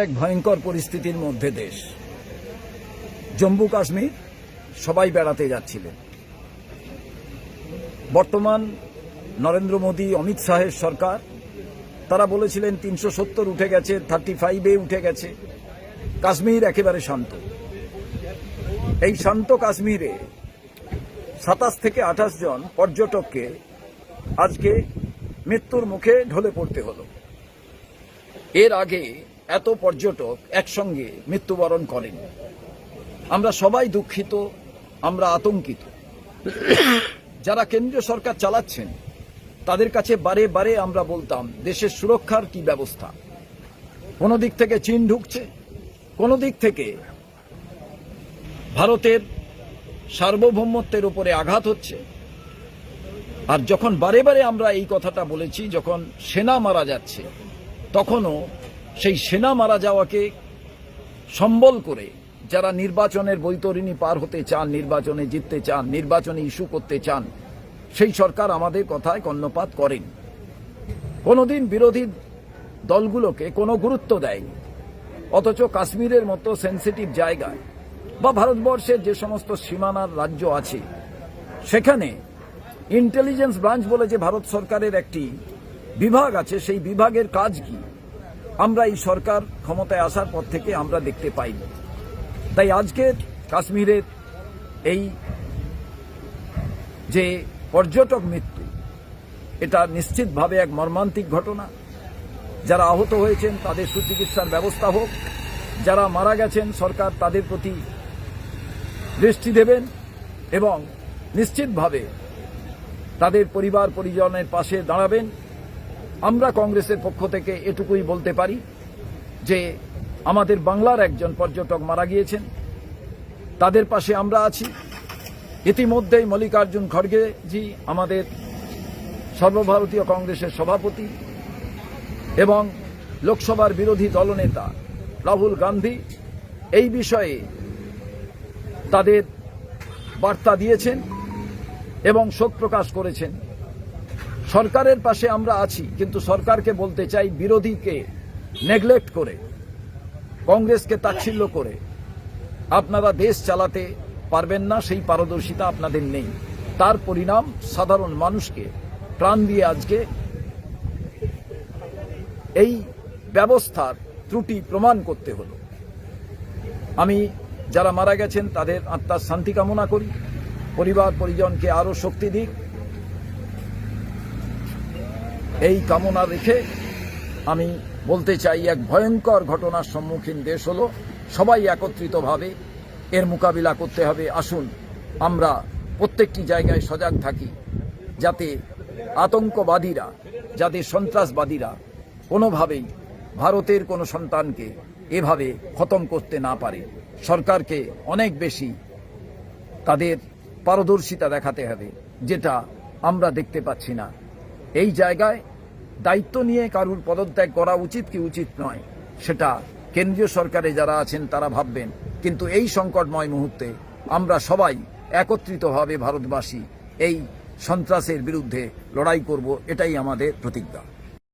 এক ভয়ঙ্কর পরিস্থিতির মধ্যে দেশ। জম্মু কাশ্মীর সবাই বেড়াতে যাচ্ছিলেন বর্তমান নরেন্দ্র মোদী, অমিত শাহের সরকার, তারা বলেছিলেন তিনশো সত্তর উঠে গেছে, থার্টি ফাইভে উঠে গেছে। কাশ্মীর একেবারে শান্ত। এই শান্ত কাশ্মীরে সাতাশ থেকে আঠাশ জন পর্যটককে আজকে মৃত্যুর মুখে ঢলে পড়তে হলো। এর আগে এত পর্যটক একসঙ্গে মৃত্যুবরণ করেন। আমরা সবাই দুঃখিত, আমরা আতঙ্কিত। যারা কেন্দ্রীয় সরকার চালাচ্ছেন, তাদের কাছে বারে বারে আমরা বলতাম, দেশের সুরক্ষার কি ব্যবস্থা? কোনো দিক থেকে চীন ঢুকছে, কোনো দিক থেকে ভারতের সার্বভৌমত্বের উপরে আঘাত হচ্ছে। আর যখন বারে বারে আমরা এই কথাটা বলেছি, যখন সেনা মারা যাচ্ছে, তখনও সেই সেনা মারা যাওয়াকে সম্বল করে যারা নির্বাচনের বৈতরণী পার হতে চান, নির্বাচনে জিততে চান, নির্বাচনে ইস্যু করতে চান, সেই সরকার আমাদের কথায় কর্ণপাত করেন। কোনোদিন বিরোধী দলগুলোকে কোনো গুরুত্ব দেয়নি। অথচ কাশ্মীরের মতো সেন্সিটিভ জায়গায় বা ভারতবর্ষের যে সমস্ত সীমানার রাজ্য আছে, সেখানে ইন্টেলিজেন্স ব্রাঞ্চ বলে যে ভারত সরকারের একটি বিভাগ আছে, সেই বিভাগের কাজ কি? আমরা এই সরকার ক্ষমতায় আসার পর থেকে আমরা দেখতে পাইনি। তাই আজকের কাশ্মীরের এই যে পর্যটক মৃত্যু, এটা নিশ্চিতভাবে এক মর্মান্তিক ঘটনা। যারা আহত হয়েছেন, তাদের সুচিকিৎসার ব্যবস্থা হোক। যারা মারা গেছেন, সরকার তাদের প্রতি দৃষ্টি দেবেন এবং নিশ্চিতভাবে তাদের পরিবার পরিজনের পাশে দাঁড়াবেন। আমরা কংগ্রেসের পক্ষ থেকে এটুকুই বলতে পারি যে আমাদের বাংলার একজন পর্যটক মারা গিয়েছেন। তাদের পাশে আমরা আছি। ইতিমধ্যেই মল্লিকার্জুন খড়গে জি আমাদের সর্বভারতীয় কংগ্রেসের সভাপতি এবং লোকসভার বিরোধী দলনেতা রাহুল গান্ধী এই বিষয়ে তাদের বার্তা দিয়েছেন এবং শোক প্রকাশ করেছেন। সরকারের পাশে আমরা আছি, কিন্তু সরকারকে বলতে চাই বিরোধীকে নেগলেক্ট করে, কংগ্রেসকে তাচ্ছিল্য করে। আপনারা দেশ চালাতে পারবেন না, সেই পারদর্শিতা আপনাদের নেই। তার পরিণাম সাধারণ মানুষকে প্রাণ দিয়ে আজকে এই ব্যবস্থার ত্রুটি প্রমাণ করতে হলো। আমি যারা মারা গেছেন, তাদের আত্মার শান্তি কামনা করি। পরিবার, পরিজনকে আরও শক্তি দিক। এই কামনা রেখে আমি বলতে চাই, এক ভয়ঙ্কর ঘটনার সম্মুখীন দেশ হলো। সবাই একত্রিতভাবে এর মোকাবিলা করতে হবে। আসুন, আমরা প্রত্যেকটি জায়গায় সজাগ থাকি যাতে আতঙ্কবাদীরা, যাতে সন্ত্রাসবাদীরা কোনোভাবেই ভারতের কোনো সন্তানকে এভাবে খতম করতে না পারে। সরকারকে অনেক বেশি তাদের পারদর্শিতা দেখাতে হবে, যেটা আমরা দেখতে পাচ্ছি না। এই জায়গায় দায়িত্ব নিয়ে কারুর পদত্যাগ করা উচিত কি উচিত নয়, সেটা কেন্দ্রীয় সরকারে যারা আছেন তারা ভাববেন। কিন্তু এই সংকটময় মুহূর্তে আমরা সবাই একত্রিতভাবে ভারতবাসী এই সন্ত্রাসের বিরুদ্ধে লড়াই করব, এটাই আমাদের প্রতিজ্ঞা।